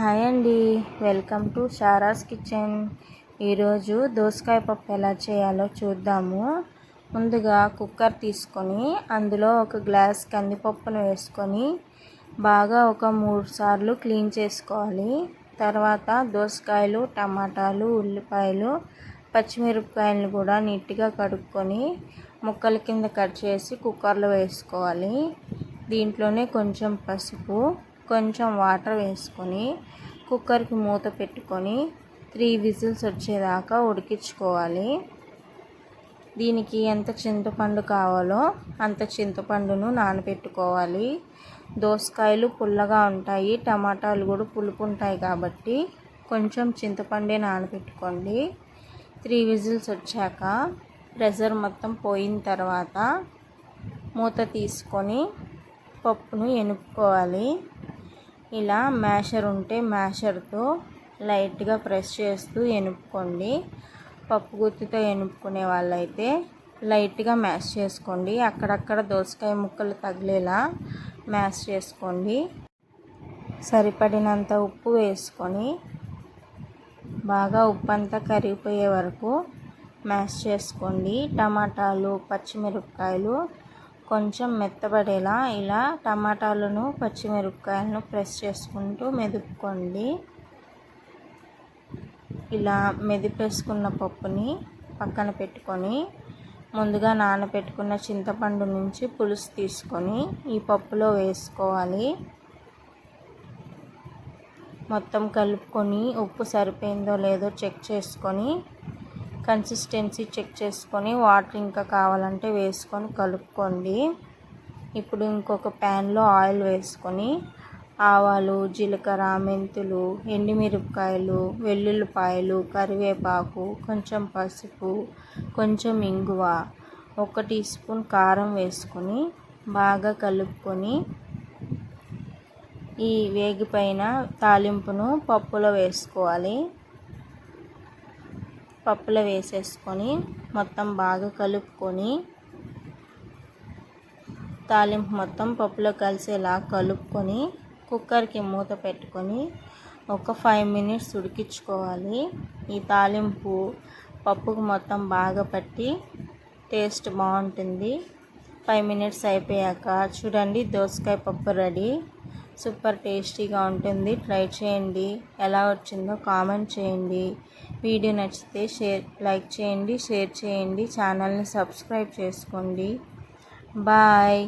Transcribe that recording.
Hi అండి. Welcome to Shara's kitchen. ఈరోజు దోసకాయ పప్పు ఎలా చేయాలో చూద్దాము. ముందుగా కుక్కర్ తీసుకొని అందులో ఒక గ్లాస్ కందిపప్పును వేసుకొని బాగా ఒక మూడు సార్లు క్లీన్ చేసుకోవాలి. తర్వాత దోసకాయలు టమాటాలు ఉల్లిపాయలు పచ్చిమిరపకాయలను కూడా నీట్గా కడుక్కొని ముక్కల కింద కట్ చేసి కుక్కర్లో వేసుకోవాలి. దీంట్లోనే కొంచెం పసుపు కొంచెం వాటర్ వేసుకొని కుక్కర్కి మూత పెట్టుకొని త్రీ విజిల్స్ వచ్చేదాకా ఉడికించుకోవాలి. దీనికి ఎంత చింతపండు కావాలో అంత చింతపండును నానబెట్టుకోవాలి. దోసకాయలు పుల్లగా ఉంటాయి టమాటాలు కూడా పులుపు ఉంటాయి కాబట్టి కొంచెం చింతపండే నానబెట్టుకోండి. త్రీ విజిల్స్ వచ్చాక ప్రెషర్ మొత్తం పోయిన తర్వాత మూత తీసుకొని పప్పును ఎనుక్కోవాలి. ఇలా మ్యాషర్ ఉంటే మ్యాషర్తో లైట్గా ప్రెస్ చేస్తూ ఎనుపుకోండి. పప్పు గుత్తితో ఎనుపుకునే వాళ్ళైతే లైట్గా మ్యాష్ చేసుకోండి. అక్కడక్కడ దోసకాయ ముక్కలు తగిలేలా మ్యాష్ చేసుకోండి. సరిపడినంత ఉప్పు వేసుకొని బాగా ఉప్పు అంతా కరిగిపోయే వరకు మ్యాష్ చేసుకోండి. టమాటాలు పచ్చిమిరపకాయలు కొంచెం మెత్తబడేలా ఇలా టమాటాలను పచ్చిమిరపకాయలను ప్రెస్ చేసుకుంటూ మెదుపుకోండి. ఇలా మెదిపేసుకున్న పప్పుని పక్కన పెట్టుకొని ముందుగా నానబెట్టుకున్న చింతపండు నుంచి పులుసు తీసుకొని ఈ పప్పులో వేసుకోవాలి. మొత్తం కలుపుకొని ఉప్పు సరిపోయిందో లేదో చెక్ చేసుకొని కన్సిస్టెన్సీ చెక్ చేసుకొని వాటర్ ఇంకా కావాలంటే వేసుకొని కలుపుకోండి. ఇప్పుడు ఇంకొక ప్యాన్లో ఆయిల్ వేసుకొని ఆవాలు జీలకర్ర మెంతులు ఎండుమిరపకాయలు వెల్లుల్లిపాయలు కరివేపాకు కొంచెం పసుపు కొంచెం ఇంగువ ఒక టీ స్పూన్ కారం వేసుకొని బాగా కలుపుకొని ఈ వేగిపైన తాలింపును పప్పులో వేసుకోవాలి. పప్పులో వేసేసుకొని మొత్తం బాగా కలుపుకొని తాలింపు మొత్తం పప్పులో కలిసేలా కలుపుకొని కుక్కర్కి మూత పెట్టుకొని ఒక ఫైవ్ మినిట్స్ ఉడికించుకోవాలి. ఈ తాలింపు పప్పుకు మొత్తం బాగా పట్టి టేస్ట్ బాగుంటుంది. ఫైవ్ మినిట్స్ అయిపోయాక చూడండి దోసకాయ పప్పు రెడీ. సూపర్ టేస్టీగా ఉంటుంది. ట్రై చేయండి. ఎలా వచ్చిందో కామెంట్ చేయండి. వీడియో నచ్చితే షేర్ లైక్ చేయండి షేర్ చేయండి. ఛానల్ని సబ్స్క్రైబ్ చేసుకోండి. బాయ్.